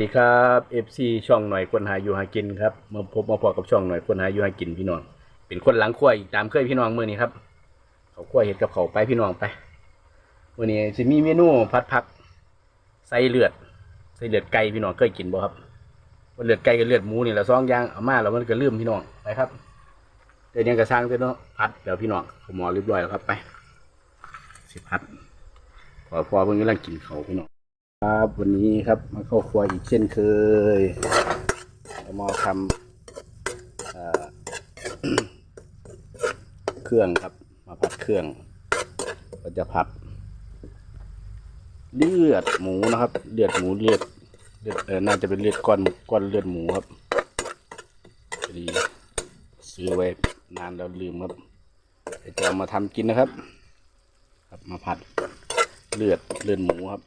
สวัสดีครับ FC ช่องหน่อยคนหาอยู่หากินครับมาพบมาพอกับช่องหน่อยคนหาอยู่หากินพี่น้อง เป็นคนหลังขั้วอีกตามเคยพี่น้องมื้อนี้ครับ เขาขั้วเห็ดกับเขาวไปพี่น้องไปมื้อนี้จะมีเมนูพัดผักใส่เลือดใส่เลือดไก่พี่น้องเคยกินบ่ครับว่าเลือดไก่กับเลือดหมูนี่แหละสองย่างเอามาแล้วมันก็ลืมพี่น้องไปครับเดี๋ยวยังกระช่างเดี๋ยวเนาะพัดเดี๋ยวพี่น้องผมหมอเรียบร้อยแล้วครับไปสิพัดพอพอเพิ่งกำลังกินเขาพี่น้อง ครับวันนี้ครับมาเข้าครัวอีกเช่นเคยเรามาทำเเครื่องครับ มาผัดเครื่อง ก็จะผัด เลือดหมูนะครับ เลือดหมูเลือดเลือดเออน่าจะเป็นเลือดก้อนก้อนเลือดหมูครับพอดีซื้อไว้นานแล้วลืมครับจะเอามาทำกินนะครับ ครับมาผัดเลือดเลือดหมูครับ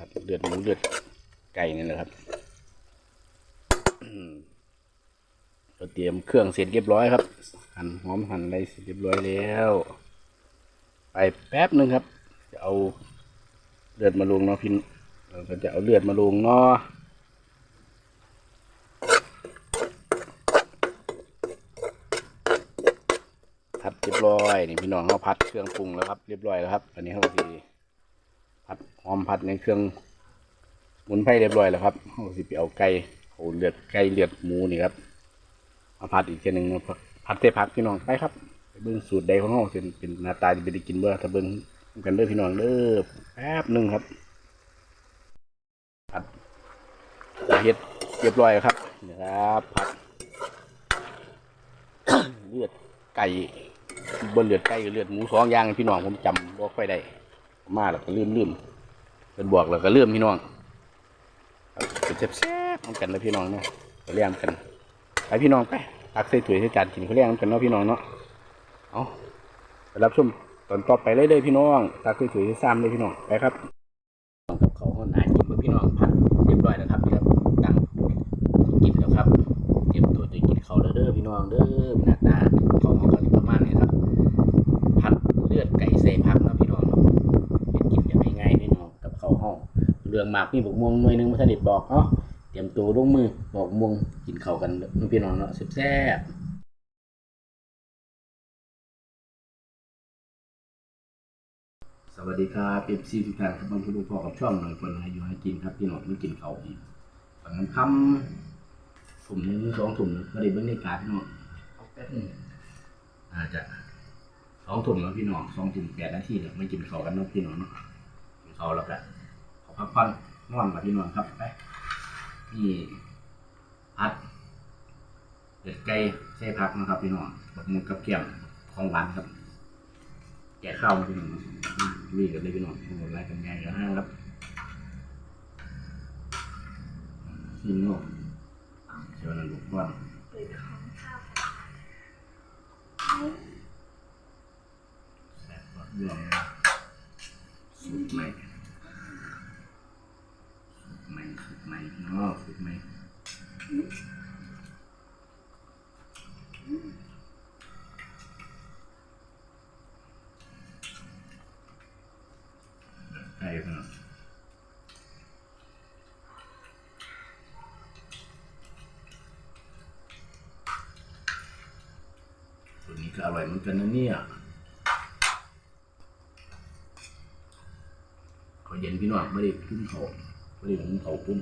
ผัดเลือดหมูเลือดไก่นี่แหละครับอืมก็เตรียมเครื่องเสร็จเรียบร้อยครับ หั่นหอมหั่นอะไรเสร็จเรียบร้อยแล้ว ไปแป๊บหนึ่งครับ จะเอาเลือดมาลงเนาะพี่เราก็จะเอาเลือดมาลงเนาะผัดเรียบร้อยนี่พี่น้องเขาผัดเครื่องปรุงแล้วครับ เรียบร้อยแล้วครับ อันนี้เขาที หอมผัดในเครื่องหมุนไพรเรียบร้อยแล้วครับเอาสิไปเอาไก่เอาเลือดไก่เลือดหมูนี่ครับมาผัดอีกทีหนึ่งผัดเสผักพี่น้องไปครับไปเบิ้งสูตรใดของเราเป็นเป็นหน้าตาจะไปได้กินเบ่ถ้าเบิ้งกันเด้อพี่น้องเด้อแป๊บหนึ่งครับผัดเฮ็ดเรียบร้อยครับนี่ครับผัดเลือดไก่บนเลือดไก่กับเลือดหมูสองอย่างพี่น้องผมจำบ่ค่อยได้ มาแล้วก็ลืมลืม เป็นบวกแล้วก็เลื่อมพี่น้องเป็นแซ่บๆน้ำกันเลยพี่น้องเนาะก็เลี้ยงกันไปพี่น้องไปตักใส่ถุยใส่จานกินเขาเลี้ยงกันเนาะพี่น้องเนาะเอาไปรับชมตอนต่อไปเลยเลยพี่น้องตักใส่ถุยใส่ซ้ำเลยพี่น้องไปครับ ลืองหมากมีบอกม่วงหน่วยหนึงมาสนิทบอกเนาะเตรียมตัวลงมือบอกม่วงกินข้าวกันเนะพี่น้องเนาะแซ่บๆสวัสดีครับเอฟซีทุกท่านครับบางทุกพ่อกับช่องหน่อยคนอายุให้กินครับพี่น้องไม่กินเขาอีกตอนนั้นค่ำถุ่มหนึงสองถุ่มหนึงก็ได้เบิ่งในการพี่น้องเอาแป๊บหนึงอาจจะสองถุ่มแล้วพี่น้องสองถุ่มแปดนาทีแล้วไม่กินเขากันเนาะพี่น้องเนาะกินข้าแล้วกัน พักผ่อนนอนกับพี่น้องครับไปนี่พัดเด็ดไก่ใส่ผักนะครับพี่น้องบักมุกกับเกี๊ยมของหวานครับ แกะข้าวมาพี่น้องวิ่งกันเลยพี่น้องโอ้โหไล่กันใหญ่กันนะครับชิมเนาะเชียวนั่นลูกก่อนแซ่บกว่าเรื่องสูตรใหม่สูตรใหม่สู ตรใหม่เนาะสูตรใหมไก่เนาะสูตรนี้ก็อร่อยเหมือนกันนะเนี่ยขาเย็นพี่น้องไม่ได้ขึ้นเขาไม่ได้ขึ้นเขาปุ้น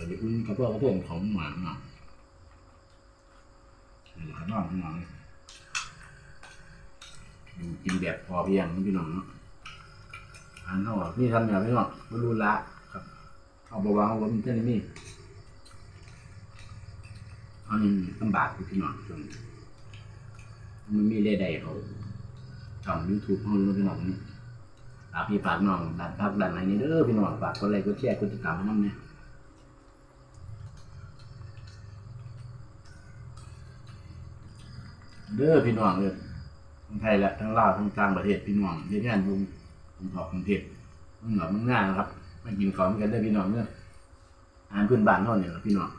เขาจะขึ้นกระเพาะกระเพาะเขาหมาหนักหรือข้างนอกพี่น้องอยู่กินแบบพอเพียงพี่น้องเนาะอันเท่าไหร่นี่ทำอย่างพี่น้องไม่รู้ละครับเอาเบาๆว่ามันเท่านี้มีอันนี้ลำบากพี่น้องช่วงนี้มันมีเล่ใดเขาช่องยูทูบเขาเนาะพี่น้องนี่ฝากพี่ฝากน้องดันพักดันอะไรนี่เด้อพี่น้องฝากกดไลค์กดแชร์กดติดตามให้น้ำเนี่ย เด้อพี่น้องเลยทั้งไทยและทั้งลาวทั้งต่างประเทศพี่น้องเรียนงานวงผมขอบกรุงเทพมึงหลับมึงง่ายนะครับไม่กินของกันได้พี่น้องเนี่ยอาหารพื้นบ้านเท่านี้แหละพี่น้อง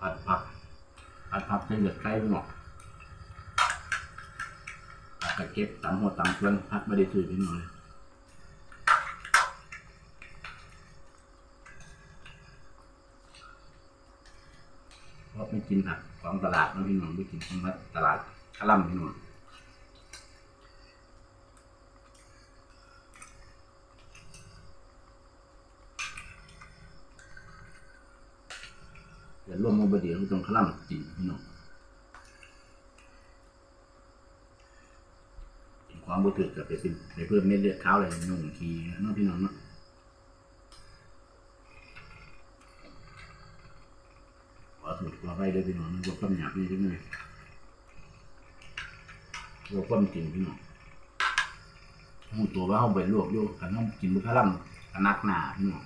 ผัดผักผัดผักเป็นเลือดไก่พี่น้องผักกระเก็บตำหัวตำส่วนพักไม่ได้ซื้อพี่น้องเลย ไม่กินผักของตลาดนะพี่น้องไม่กินของตลาดคาลัมพี่น้องเดี๋ยวร่วมมาบเดียวตรงคาลัมกินพี่น้องความบูถือกับไปเป็นไปเพิ่มเม็ดเลือดขาวอะไรนุ่งทีน้องพี่น้องเนาะข อถูกขอไปเด้พี่น้องนะว่าความหยาบนี่ใช่ไหมว่าความจริงพี่น้องหูตัวว่าเขาไปลวกโยกกันต้องกินบุคล่ำกันนักหนาพี่น้อง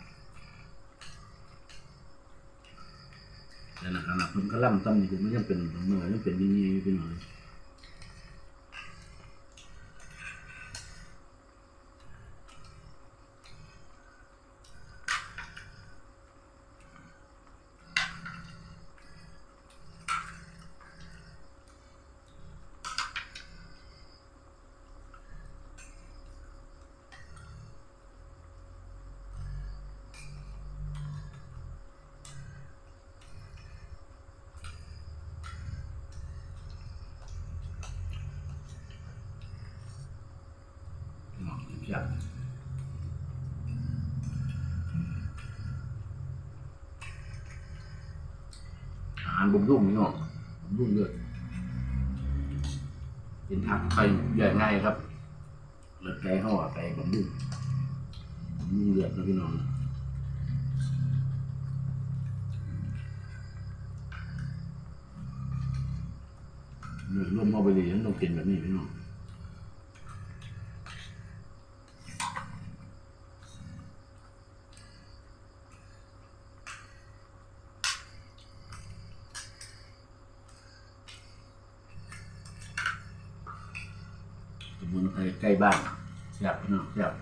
แต่นักนักเพิ่นก็ล่ำตั้มนี่คือมันยังเป็นเมื่อยังเป็นนี่นี่พี่น้องาหารบุมรุ่งนี่เนาะบุมรุ่งเลือดเป็นทักไปใหญ่ง่ายครับเลือดไก่ห่อไก่บุกรุ่งบุมรุ่งเลือดนะพี่น้องเลือดร่วมเข้าไปดีฉันต้องกินแบบนี้พี่น้อง สมุนไพรใกล้ บ้านแซ่บพี่น้องแซ่บ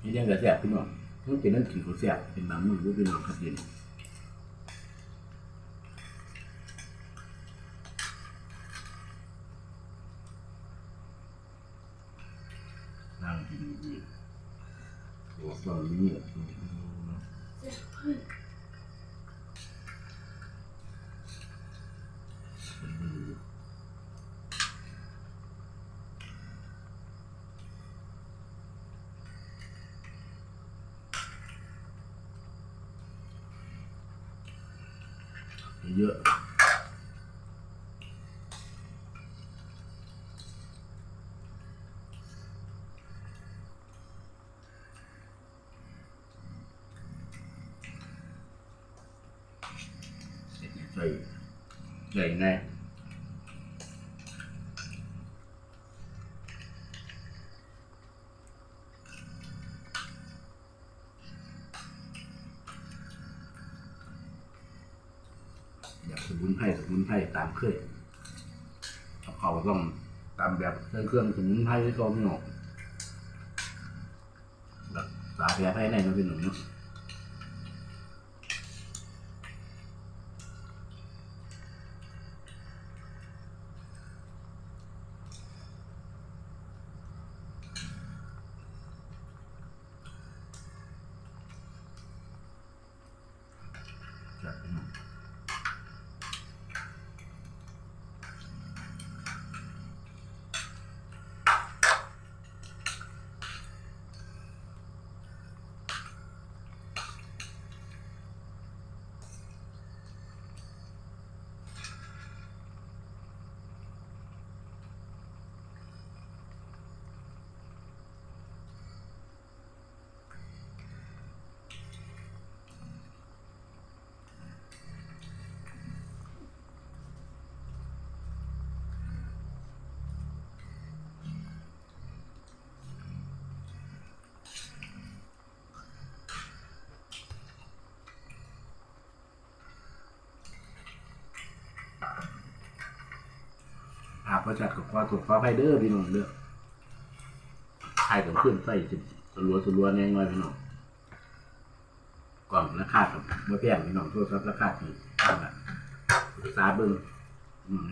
นี่เรื่องกับแซ่บพี่น้องต้องเป็นนั่นกินของแซ่บเป็นบางมื้อรู้พี่น้องครับเย็นนั่งกินดีๆโอ้ตอนนี้อะ เยอะใส่ใส่ไงอยากสมุนไพรสมุนไพ รตามเคยเอาเขาต้องตามแบบเครื่องเครื่องสมุนไพรที่เขาไม่ออกแบบตาแผลภายในมันเป็นหนุ่มเนาะ พระจัดกับความถูกควาไฟเดอร์พี่น้องเด้อใครกับเพื่อนใส่สิสลัวสลัวแน่งอยพี่น้องกล่องราคากับเมื่อแพงพี่น้องโทรศัพท์ราคาที่ตั้งละศึกษาเบิ้งอืม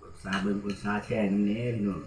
กดซาเบิ้งกดซาแช่น้ำเนี้พี่น้อง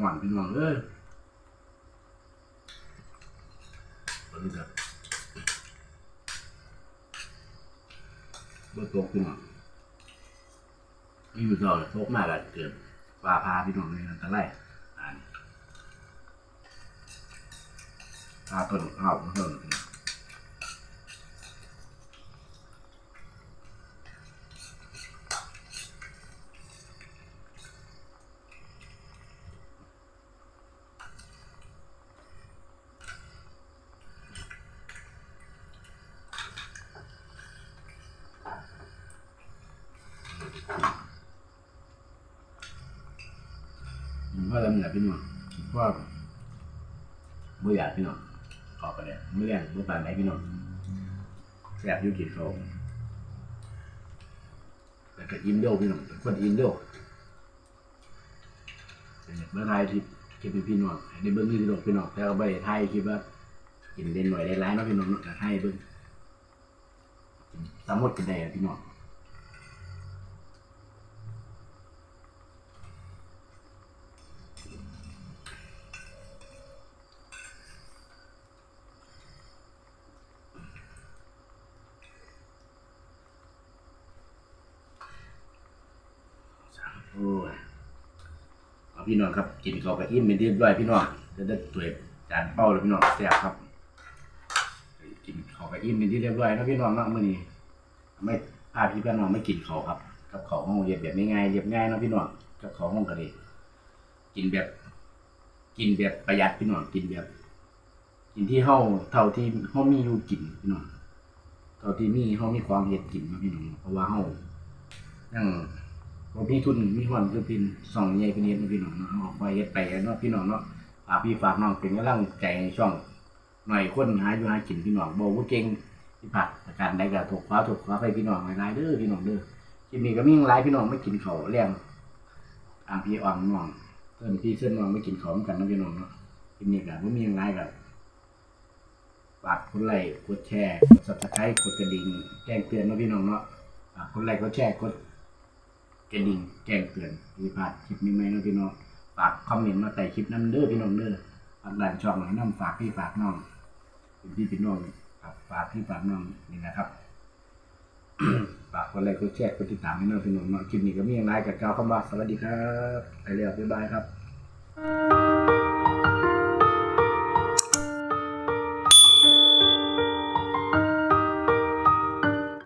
หวานพี่น้องเอ้ยเบิ่งกันบ่ตกพี่น้องนี่มันก็ตกมาแล้วเกิดฟ้าพาพี่น้องเลยนั่นตรายอ่านพาต้นข้าวมพี่น้องผมว่านั้น วมันแหละพี่น้องว่าบ่อยากพี่น้องขอไปเลยไม่แรงบ่ปานไหนพี่น้องแซ่บยู่กินเขาวแต่ก็อิ่มเร็วพี่น้องคนอิ่มเร็วเมื่อไรที่คิดเป็นพี่น้องให้ได้เบิ้งนี่พี่น้องพี่น้องแต่เอาไปไทยคิดว่ากินเด่นหน่อยได้ร้ายเนาะพี่น้องแต่ให้เบิ้องสามหมดกันได้พี่น้อง โอ้ยเอา พี่น้องครับกินข้าวกับอิ่มเป็นที่เรียบร้อยพี่น้องจะได้ตัวจานเป้าแล้วพี่น้องแซ่บครับ กินข้าวกับอิ่มเป็นที่เรียบร้อยแล้วพี่น้องเนาะมื้อนี้ไม่พาพี่พี่น้องไม่กินข้าครับ กับข้าวห้องเรียบแบบง่ายๆเรียบง่ายนะพี่น้องกับข้าวห้องก็ดีกินแบบ กินแบบประหยัดพี่น้องกินแบบ กินที่เฮาเท่าที่เฮามีอยู่กินพี่น้องเท่าที่มีเฮามีความเฮ็ดกินนะพี่น้องเพราะว่าเฮายัง บ่มีทุนมีความคือพินสองใหญ่เป็นเฮ็นพี่น้องเนาะเอาไปเฮ็ดไปเนาะพี่น้องเนาะฝากพี่ฝากน้องเป็นกำลังใจในช่องหน่อยคนหาอยู่หากินพี่น้องบ่ว่าเก่งที่ผักประการใดก็ถูกคว้าถูกคว้าไปพี่น้องหลายๆเด้อพี่น้องเด้อคลิปนี้ก็มีหลายพี่น้องไม่กินเขาแรงอ่างพี่อ่างน้องเพิ่นพี่เส้นน้องไม่กินข้าวเหมือนกันนะพี่น้องเนาะคลิปนี้ก็บ่มีหลายก็ฝากกดไลค์กดแชร์กด Subscribe กดกระดิ่งแจ้งเตือนนาะพี่น้องเนาะฝากกดไลค์กดแชร์กด กระดิ่งแจ้งเตือนมีพลาดคลิปนี้ไหมเนาะพี่น้องฝากคอมเมนต์มาใต่คลิปนั้นเด้อพี่น้องเด้อฝากหลานช่องให้น้ำฝากพี่ฝากน้องเป็นพี่เป็นน้องครับฝากพี่ฝากน้องนี่นะครับฝากคนไลค์กดแชร์กดติดตามให้น้องพี่น้องเนาะคลิปนี้ก็มีอย่างไรกับเก้าเข้ามาสวัสดีครับไปเรียบ๊ายบายครับ